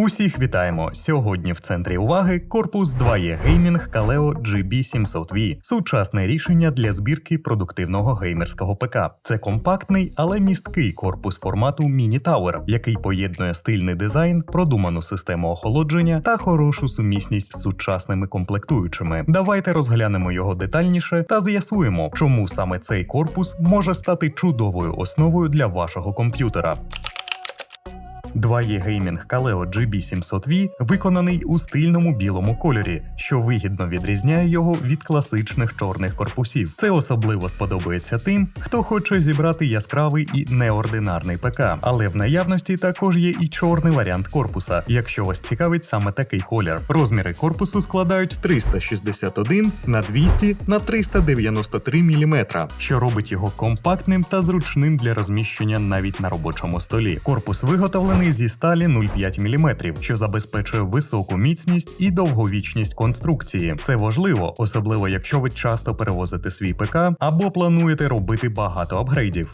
Усіх вітаємо! Сьогодні в центрі уваги корпус 2E Gaming Kaleo GB700V – сучасне рішення для збірки продуктивного геймерського ПК. Це компактний, але місткий корпус формату Mini Tower, який поєднує стильний дизайн, продуману систему охолодження та хорошу сумісність з сучасними комплектуючими. Давайте розглянемо його детальніше та з'ясуємо, чому саме цей корпус може стати чудовою основою для вашого комп'ютера. 2E Gaming Kaleo GB700V виконаний у стильному білому кольорі, що вигідно відрізняє його від класичних чорних корпусів. Це особливо сподобається тим, хто хоче зібрати яскравий і неординарний ПК, але в наявності також є і чорний варіант корпуса, якщо вас цікавить саме такий колір. Розміри корпусу складають 361 на 200 на 393 мм, що робить його компактним та зручним для розміщення навіть на робочому столі. Корпус виготовлений зі сталі 0,5 мм, що забезпечує високу міцність і довговічність конструкції. Це важливо, особливо якщо ви часто перевозите свій ПК або плануєте робити багато апгрейдів.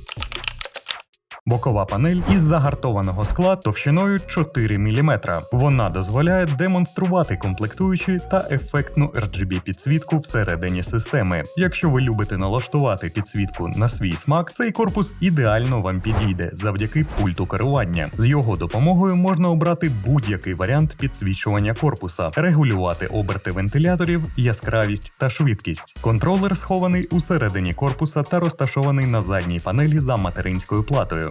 Бокова панель із загартованого скла товщиною 4 мм. Вона дозволяє демонструвати комплектуючі та ефектну RGB підсвітку всередині системи. Якщо ви любите налаштувати підсвітку на свій смак, цей корпус ідеально вам підійде завдяки пульту керування. З його допомогою можна обрати будь-який варіант підсвічування корпуса, регулювати оберти вентиляторів, яскравість та швидкість. Контролер схований усередині корпуса та розташований на задній панелі за материнською платою.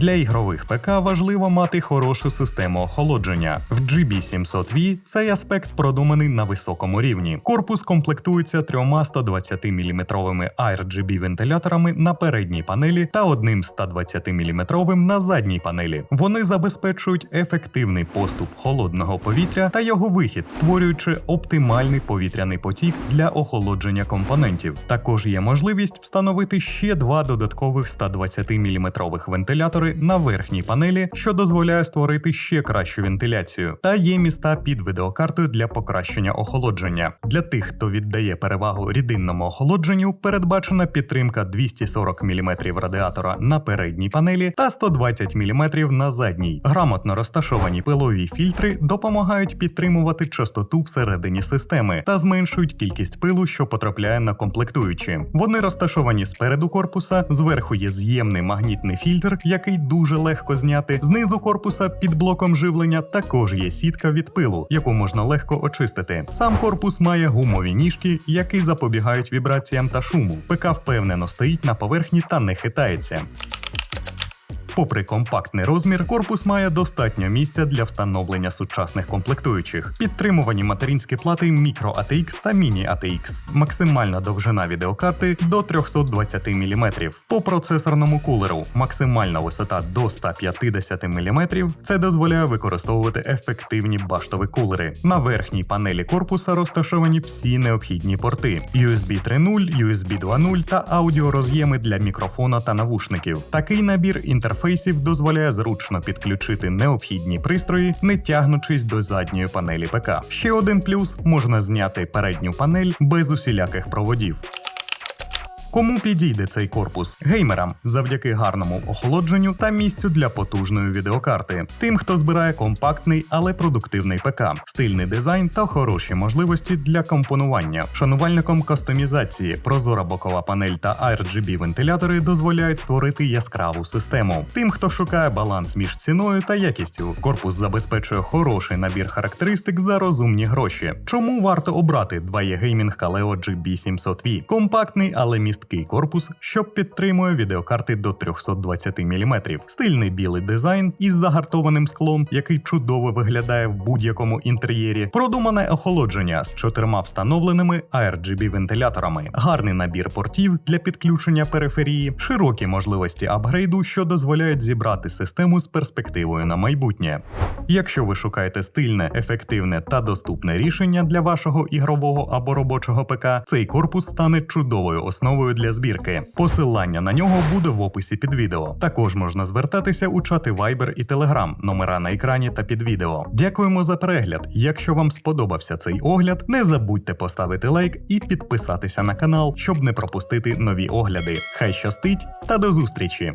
Для ігрових ПК важливо мати хорошу систему охолодження. В GB700V цей аспект продуманий на високому рівні. Корпус комплектується трьома 120 мм RGB вентиляторами на передній панелі та одним 120 мм на задній панелі. Вони забезпечують ефективний поступ холодного повітря та його вихід, створюючи оптимальний повітряний потік для охолодження компонентів. Також є можливість встановити ще два додаткових 120 мм вентилятори на верхній панелі, що дозволяє створити ще кращу вентиляцію, та є міста під відеокартою для покращення охолодження. Для тих, хто віддає перевагу рідинному охолодженню, передбачена підтримка 240 мм радіатора на передній панелі та 120 мм на задній. Грамотно розташовані пилові фільтри допомагають підтримувати частоту всередині системи та зменшують кількість пилу, що потрапляє на комплектуючі. Вони розташовані спереду корпуса, зверху є з'ємний магнітний фільтр, який дуже легко зняти. Знизу корпуса під блоком живлення також є сітка від пилу, яку можна легко очистити. Сам корпус має гумові ніжки, які запобігають вібраціям та шуму. ПК впевнено стоїть на поверхні та не хитається. Попри компактний розмір, корпус має достатньо місця для встановлення сучасних комплектуючих. Підтримувані материнські плати Micro ATX та Mini ATX. Максимальна довжина відеокарти до 320 мм. По процесорному кулеру максимальна висота до 150 мм. Це дозволяє використовувати ефективні баштові кулери. На верхній панелі корпуса розташовані всі необхідні порти: USB 3.0, USB 2.0 та аудіороз'єми для мікрофона та навушників. Такий набір інтерфейсів інтерфейсів дозволяє зручно підключити необхідні пристрої, не тягнучись до задньої панелі ПК. Ще один плюс можна зняти передню панель без усіляких проводів. Кому підійде цей корпус? Геймерам завдяки гарному охолодженню та місцю для потужної відеокарти, тим, хто збирає компактний, але продуктивний ПК, стильний дизайн та хороші можливості для компонування. Шанувальникам кастомізації, прозора бокова панель та RGB вентилятори дозволяють створити яскраву систему. Тим, хто шукає баланс між ціною та якістю, корпус забезпечує хороший набір характеристик за розумні гроші. Чому варто обрати 2E Gaming Kaleo GB700V? Компактний, але міст жорсткий корпус, що підтримує відеокарти до 320 мм, стильний білий дизайн із загартованим склом, який чудово виглядає в будь-якому інтер'єрі, продумане охолодження з чотирма встановленими RGB вентиляторами, гарний набір портів для підключення периферії, широкі можливості апгрейду, що дозволяють зібрати систему з перспективою на майбутнє. Якщо ви шукаєте стильне, ефективне та доступне рішення для вашого ігрового або робочого ПК, цей корпус стане чудовою основою основою для збірки. Посилання на нього буде в описі під відео. Також можна звертатися у чати Viber і Telegram, номера на екрані та під відео. Дякуємо за перегляд. Якщо вам сподобався цей огляд, не забудьте поставити лайк і підписатися на канал, щоб не пропустити нові огляди. Хай щастить та до зустрічі!